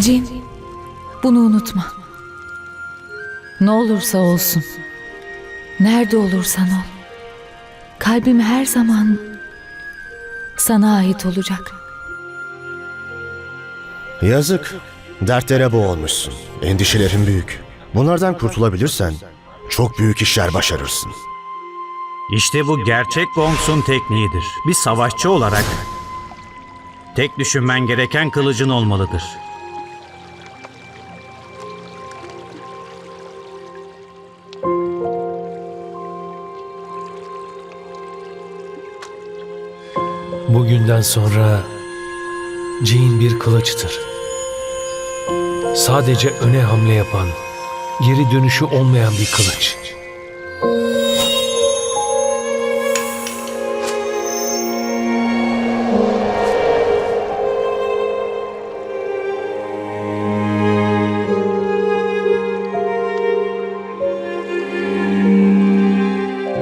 Cin, bunu unutma. Ne olursa olsun, nerede olursan ol, kalbim her zaman sana ait olacak. Yazık. Dertlere boğulmuşsun. Endişelerin büyük. Bunlardan kurtulabilirsen çok büyük işler başarırsın. İşte bu gerçek Gongsun tekniğidir. Bir savaşçı olarak tek düşünmen gereken kılıcın olmalıdır. Bugünden sonra Jean bir kılıçtır. Sadece öne hamle yapan, geri dönüşü olmayan bir kılıç.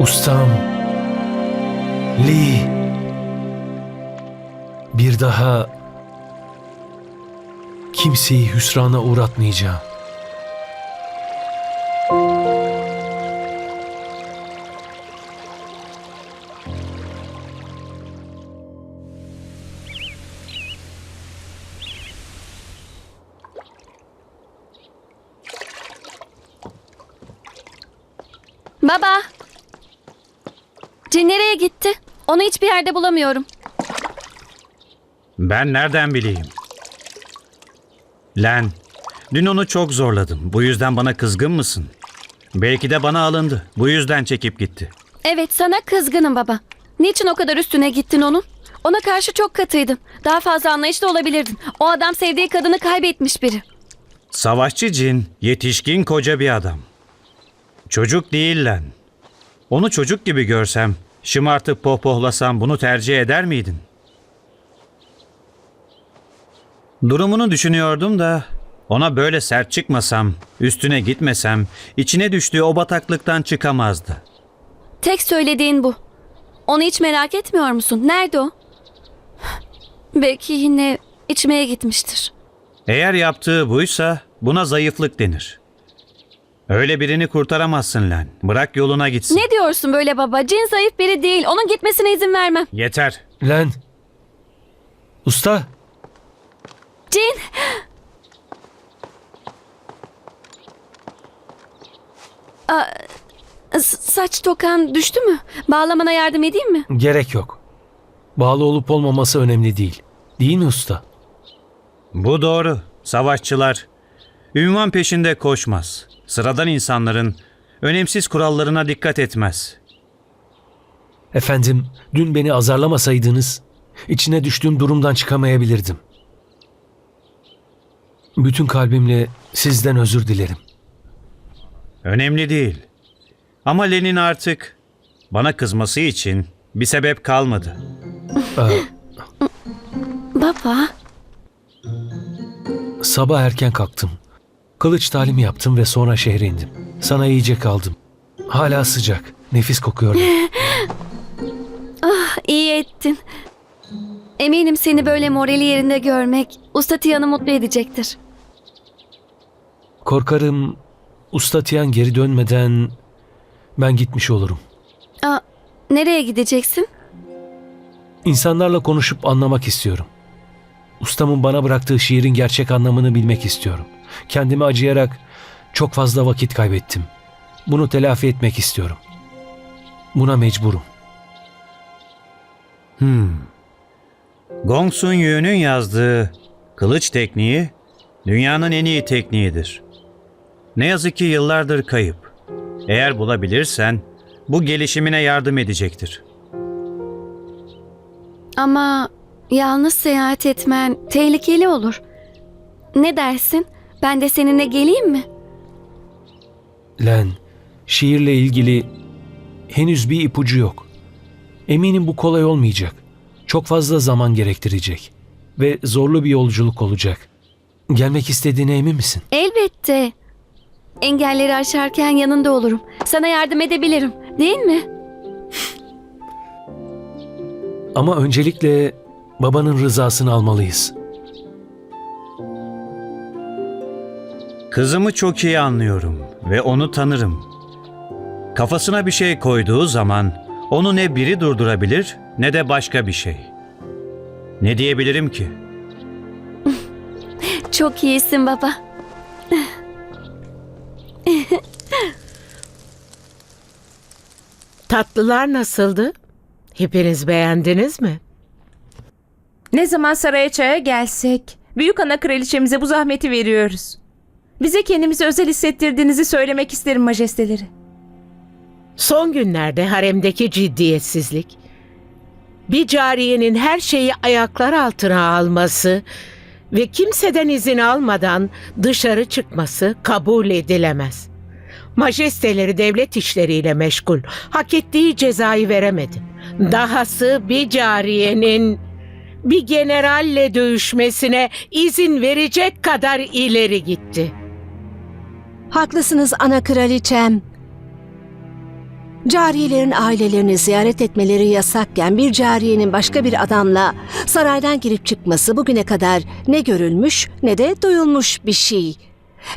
Ustam Lee bir daha kimseyi hüsrana uğratmayacağım. Baba. Cin nereye gitti? Onu hiçbir yerde bulamıyorum. Ben nereden bileyim? Len, dün onu çok zorladım. Bu yüzden bana kızgın mısın? Belki de bana alındı. Bu yüzden çekip gitti. Evet sana kızgınım baba. Niçin o kadar üstüne gittin onun? Ona karşı çok katıydın. Daha fazla anlayışlı olabilirdin. O adam sevdiği kadını kaybetmiş biri. Savaşçı cin, yetişkin koca bir adam. Çocuk değil Len. Onu çocuk gibi görsem, şımartıp pohpohlasam bunu tercih eder miydin? Durumunu düşünüyordum da ona böyle sert çıkmasam, üstüne gitmesem, içine düştüğü o bataklıktan çıkamazdı. Tek söylediğin bu. Onu hiç merak etmiyor musun? Nerede o? Belki yine içmeye gitmiştir. Eğer yaptığı buysa buna zayıflık denir. Öyle birini kurtaramazsın Len. Bırak yoluna gitsin. Ne diyorsun böyle baba? Cin zayıf biri değil. Onun gitmesine izin vermem. Yeter. Len. Usta. Cin! Aa, saç tokan düştü mü? Bağlamana yardım edeyim mi? Gerek yok. Bağlı olup olmaması önemli değil. Değil mi usta? Bu doğru. Savaşçılar ünvan peşinde koşmaz. Sıradan insanların önemsiz kurallarına dikkat etmez. Efendim, dün beni azarlamasaydınız içine düştüğüm durumdan çıkamayabilirdim. Bütün kalbimle sizden özür dilerim. Önemli değil. Ama Len'in artık bana kızması için bir sebep kalmadı. Ee, Baba, sabah erken kalktım. Kılıç talimi yaptım ve sonra şehre indim. Sana yiyecek aldım. Hala sıcak. Nefis kokuyorlar. iyi ettin. Eminim seni böyle morali yerinde görmek Usta Tiyan'ı mutlu edecektir. Korkarım usta Tiyan geri dönmeden ben gitmiş olurum. Aa, nereye gideceksin? İnsanlarla konuşup anlamak istiyorum. Ustamın bana bıraktığı şiirin gerçek anlamını bilmek istiyorum. Kendimi acıyarak çok fazla vakit kaybettim. Bunu telafi etmek istiyorum. Buna mecburum. Hmm. Gong Sun Yu'nun yazdığı kılıç tekniği dünyanın en iyi tekniğidir. Ne yazık ki yıllardır kayıp. Eğer bulabilirsen bu gelişimine yardım edecektir. Ama yalnız seyahat etmen tehlikeli olur. Ne dersin? Ben de seninle geleyim mi? Len, şiirle ilgili henüz bir ipucu yok. Eminim bu kolay olmayacak. Çok fazla zaman gerektirecek ve zorlu bir yolculuk olacak. Gelmek istediğine emin misin? Elbette. Engelleri aşarken yanında olurum. Sana yardım edebilirim. Değil mi? Ama öncelikle babanın rızasını almalıyız. Kızımı çok iyi anlıyorum ve onu tanırım. Kafasına bir şey koyduğu zaman onu ne biri durdurabilir ne de başka bir şey. Ne diyebilirim ki? Çok iyisin baba. Tatlılar nasıldı? Hepiniz beğendiniz mi? Ne zaman saraya çaya gelsek, büyük ana kraliçemize bu zahmeti veriyoruz. Bize kendimizi özel hissettirdiğinizi söylemek isterim majesteleri. Son günlerde haremdeki ciddiyetsizlik, bir cariyenin her şeyi ayaklar altına alması ve kimseden izin almadan dışarı çıkması kabul edilemez. Majesteleri devlet işleriyle meşgul, hak ettiği cezayı veremedi. Dahası bir cariyenin bir generalle dövüşmesine izin verecek kadar ileri gitti. Haklısınız ana kraliçem. Cariyelerin ailelerini ziyaret etmeleri yasakken bir cariyenin başka bir adamla saraydan girip çıkması bugüne kadar ne görülmüş ne de duyulmuş bir şey.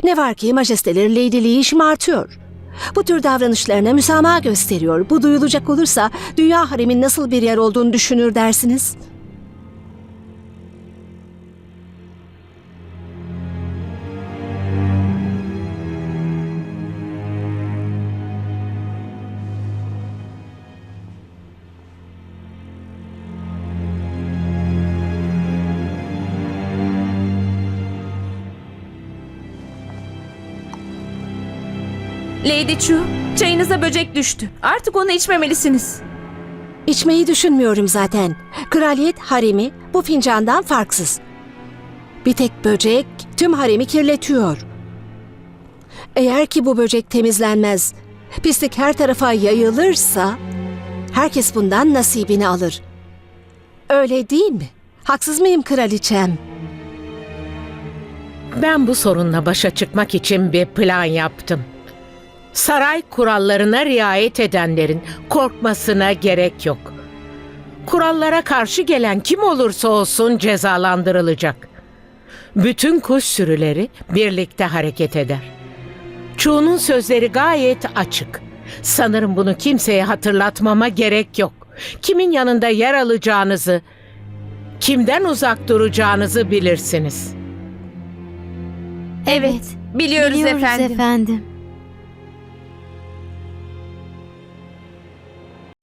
Ne var ki majesteleri leydiliği şımartıyor. Bu tür davranışlarına müsamaha gösteriyor. Bu duyulacak olursa dünya haremin nasıl bir yer olduğunu düşünür dersiniz? Lady Chu, çayınıza böcek düştü. Artık onu içmemelisiniz. İçmeyi düşünmüyorum zaten. Kraliyet haremi bu fincandan farksız. Bir tek böcek tüm haremi kirletiyor. Eğer ki bu böcek temizlenmez, pislik her tarafa yayılırsa herkes bundan nasibini alır. Öyle değil mi? Haksız mıyım kraliçem? Ben bu sorunla başa çıkmak için bir plan yaptım. Saray kurallarına riayet edenlerin korkmasına gerek yok. Kurallara karşı gelen kim olursa olsun cezalandırılacak. Bütün kuş sürüleri birlikte hareket eder. Çoğunun sözleri gayet açık. Sanırım bunu kimseye hatırlatmama gerek yok. Kimin yanında yer alacağınızı, kimden uzak duracağınızı bilirsiniz.'' Evet, biliyoruz, efendim. efendim.